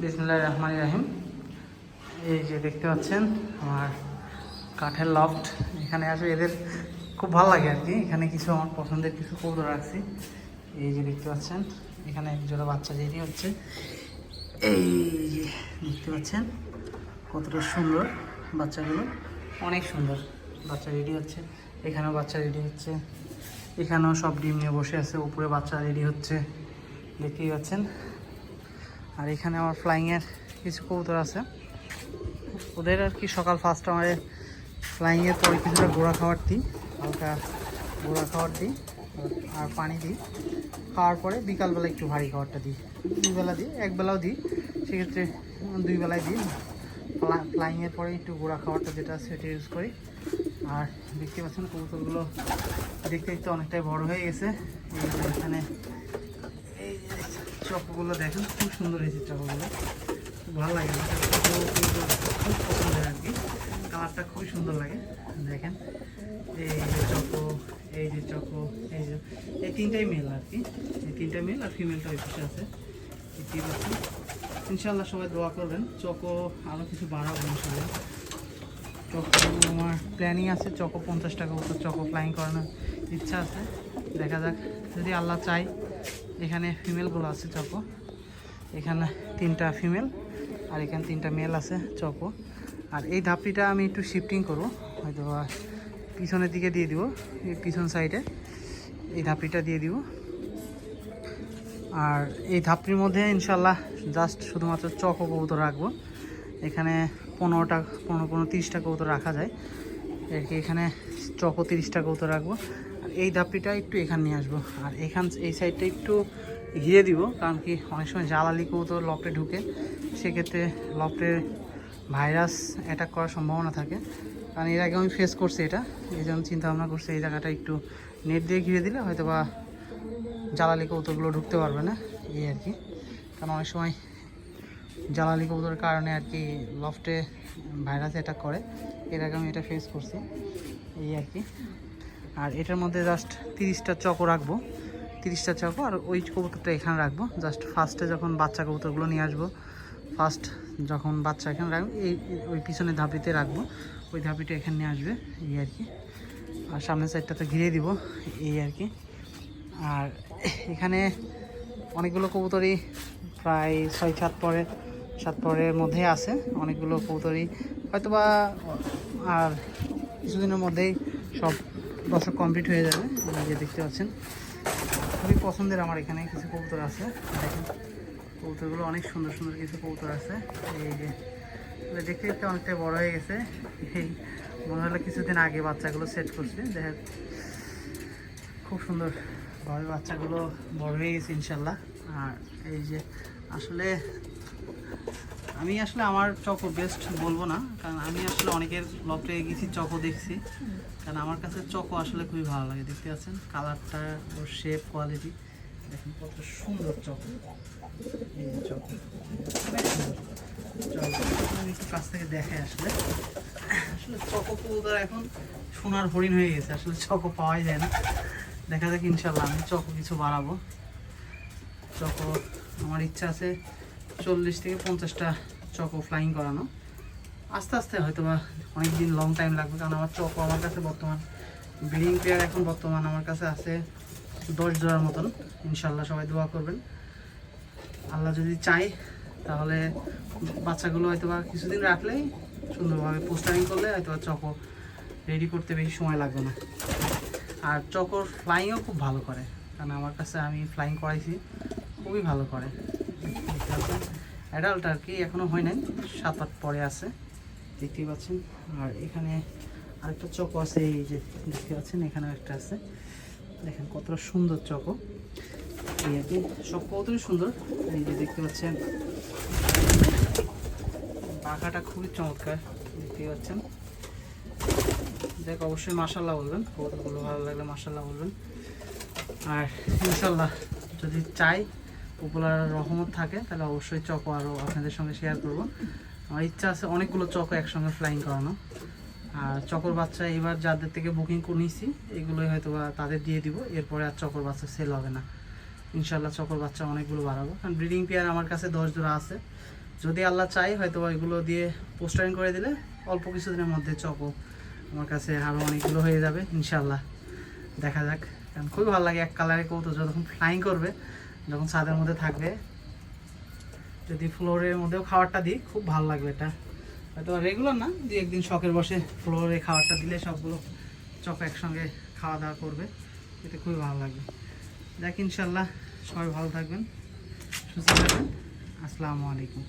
বিসমুল্লাহ রহমান রাহিম। এই যে দেখতে পাচ্ছেন, আমার কাঠের লফট এখানে আসলে এদের খুব ভালো লাগে আর কি। এখানে কিছু আমার পছন্দের কিছু কৌতো রাখছি। এই যে দেখতে পাচ্ছেন, এখানে এক জোড়া বাচ্চা রেডি হচ্ছে। এই যে দেখতে পাচ্ছেন, কতটা সুন্দর বাচ্চাগুলো। অনেক সুন্দর বাচ্চা রেডি হচ্ছে। এখানেও বাচ্চা রেডি হচ্ছে। এখানেও সব ডিম নিয়ে বসে আছে। উপরে বাচ্চা রেডি হচ্ছে। দেখতেই পাচ্ছেন আর এখানে আমার ফ্লাইংয়ের কিছু কবুতর আছে। ওদের আর কি সকাল ফার্স্ট আমার ফ্লাইংয়ের পরে কিছুটা গোড়া খাবার দিই, হালকা গোড়া খাবার দিই, আর পানি দিই। খাওয়ার পরে বিকালবেলা একটু ভারী খাবারটা দিই। দুই বেলা দিই এক বেলাও দিই, সেক্ষেত্রে দুই। বেলায় দিই ফ্লাইংয়ের পরে একটু গোড়া খাবারটা যেটা সেটা ইউজ করি। আর দেখতে পাচ্ছেন কবুতরগুলো দেখতে দেখতে অনেকটাই বড় হয়ে গেছে। এখানে চকগুলো দেখেন, খুব সুন্দর হয়েছে চকগুলো খুব ভালো লাগে খুব পছন্দের আর কি। কালারটা খুবই সুন্দর লাগে, দেখেন। এই যে চকো এই যে চকো এই যে, এই তিনটাই মেল আর কি। এই তিনটাই মেল আর ফিমেলটা ওই আছে। ইনশাল্লাহ সবাই দোয়া করবেন। চকো আরও কিছু বাড়াবো ইনশাল্লাহ চকো আমার প্ল্যানিং আছে, চকো পঞ্চাশ টাকা মতো চকো ফ্লাইং করানোর ইচ্ছা আছে। দেখা যাক, যদি আল্লাহ চাই এখানে ফিমেলগুলো আছে চকো এখানে তিনটা ফিমেল আর এখানে তিনটা মেল আছে চকো আর এই ধাপটিটা আমি একটু শিফটিং করব হয়তো পিছনের দিকে দিয়ে দিব, এই পিছন সাইডে এই ধাপটিটা দিয়ে দিব। আর এই ধাপটির মধ্যে ইনশাল্লাহ জাস্ট শুধুমাত্র চকো কবুতর রাখব। এখানে পনেরোটা, পনেরো পনেরো, তিরিশটা কবুতর রাখা যায়। আর কি এখানে চকো তিরিশটা কবুতর রাখব। এই ধাপড়িটা একটু এখানে নিয়ে আসব। আর এখান, এই সাইডটা একটু ঘিরে দিব, কারণ কি অনেক সময় জ্বালালি কবুতর লফটে ঢুকে। সেক্ষেত্রে লফটের ভাইরাস অ্যাটাক করার সম্ভাবনা থাকে। কারণ এর আগে আমি ফেস করছি এটা, এই জন্য চিন্তা ভাবনা করছি এই জায়গাটা একটু নেট দিয়ে ঘিরে দিলে হয়তো বা জ্বালালি কবুতরগুলো ঢুকতে পারবে না, এই আর কি। কারণ অনেক সময় জ্বালালি কবুতরের কারণে আর কি লফটে ভাইরাস অ্যাটাক করে। এর আগে আমি এটা ফেস করছি, এই আর কি। আর এটার মধ্যে জাস্ট তিরিশটা চকো রাখব। তিরিশটা চকো আর ওই কবুতরটা এখানে রাখব। জাস্ট ফার্স্টে যখন বাচ্চা কবুতরগুলো নিয়ে আসব ফার্স্ট যখন বাচ্চা এখানে রাখব, এই ওই পিছনে ধাপিতে রাখব। ওই ধাপিটা এখানে নিয়ে আসবে, এই আর কি। আর সামনের সাইডটাতে ঘিরে দিব, এই আর কি। আর এখানে অনেকগুলো কবুতরই প্রায় ছয়, সাত পরে, সাত পরের মধ্যে আছে। অনেকগুলো কবুতরই হয়তোবা, আর কিছুদিনের মধ্যেই সব বছর কমপ্লিট হয়ে যাবে। যে দেখতে পাচ্ছেন, খুবই পছন্দের আমার এখানে কিছু কবুতর আছে। দেখেন, কবুতরগুলো অনেক সুন্দর সুন্দর কিছু কবুতর আছে। এই যে দেখতে দেখতে অনেকটাই বড় হয়ে গেছে। এই মনে হলো কিছুদিন আগে বাচ্চাগুলো সেট করছে। দেখ খুব সুন্দর ভাবে বাচ্চাগুলো বড় হয়ে গেছে ইনশাল্লাহ। আর এই যে, আসলে আমি আসলে আমার চকো বেস্ট বলব না, কারণ আমি আসলে অনেকের লফটে গেছি, চকো দেখছি। কারণ আমার কাছে চকো আসলে খুবই ভালো লাগে, দেখতে পাচ্ছেন? কালারটা ওর শেপ কোয়ালিটি দেখেন কত সুন্দর চকো। চকো। একটু কাছ থেকে দেখে আসলে। আসলে চকো কবুতর এখন সোনার হরিণ হয়ে গেছে, আসলে চকো পাওয়াই যায় না। দেখা যাক, ইনশাল্লাহ আমি চকো কিছু বাড়াবো। চকো, আমার ইচ্ছা আছে চল্লিশ থেকে পঞ্চাশটা চকো ফ্লাইং করানো। আস্তে আস্তে হয়তো বা অনেক দিন লং টাইম লাগবে, কারণ আমার চকো আমার কাছে বর্তমান। ব্রিডিং প্লেয়ার এখন বর্তমান আমার কাছে আছে দশ জোড়ার মতন। ইনশাল্লাহ সবাই দোয়া করবেন। আল্লাহ যদি চাই তাহলে বাচ্চাগুলো হয়তো বা কিছুদিন রাখলেই সুন্দরভাবে পোস্টারিং করলে হয়তো বা চকো রেডি করতে বেশি সময় লাগবে না। আর চকোর ফ্লাইংও খুব ভালো করে, কারণ আমার কাছে আমি ফ্লাইং করাইছি, খুবই ভালো করে। অ্যাডাল্ট আর কি এখনও হয় নাই, সাত আট পরে আছে, দেখতেই পাচ্ছেন। আর এখানে আরেকটা চকো আছে, এই যে দেখতে পাচ্ছেন এখানে একটা আছে। দেখেন কতটা সুন্দর চকো। এই আর কি, সব কতই সুন্দর, এই যে দেখতে পাচ্ছেন। পাখাটা খুবই চমৎকার, দেখতেই পাচ্ছেন। দেখ, অবশ্যই মাসাল্লাহ বলবেন কবুতরগুলো ভালো লাগলে মাসাল্লাহ বলবেন। আর ইনশাল্লাহ যদি চাই উপলার রহমত থাকে, তাহলে অবশ্যই চকো আরও আপনাদের সঙ্গে শেয়ার করব। আমার ইচ্ছা আছে অনেকগুলো চকো একসঙ্গে ফ্লাইং করানো। আর চকর বাচ্চা এবার যাদের থেকে বুকিং নিয়েছি এগুলোই হয়তো বা তাদের দিয়ে দিব, এরপরে আর চকর বাচ্চা সেল হবে না। ইনশাল্লাহ চকর বাচ্চা অনেকগুলো বাড়াবো। কারণ ব্রিডিং পেয়ার আমার কাছে দশ জোড়া আছে। যদি আল্লাহ চাই হয়তো এগুলো দিয়ে পোস্টারিং করে দিলে অল্প কিছুদিনের মধ্যে চকো আমার কাছে আরও অনেকগুলো হয়ে যাবে ইনশাল্লাহ দেখা যাক। কারণ খুবই ভালো লাগে এক কালারে কবুতর যখন ফ্লাইং করবে যখন ছাদের মধ্যে থাকবে, যদি ফ্লোরের মধ্যেও খাবারটা দিই, খুব ভালো লাগবে এটা। হয়তো রেগুলার না দু একদিন শখের বসে ফ্লোরে খাবারটা দিলে সবগুলো চপ একসঙ্গে খাওয়া দাওয়া করবে এতে খুবই ভালো লাগবে। দেখ ইনশাল্লাহ সবাই ভালো থাকবেন, সুস্থ থাকবেন। আসসালামু আলাইকুম।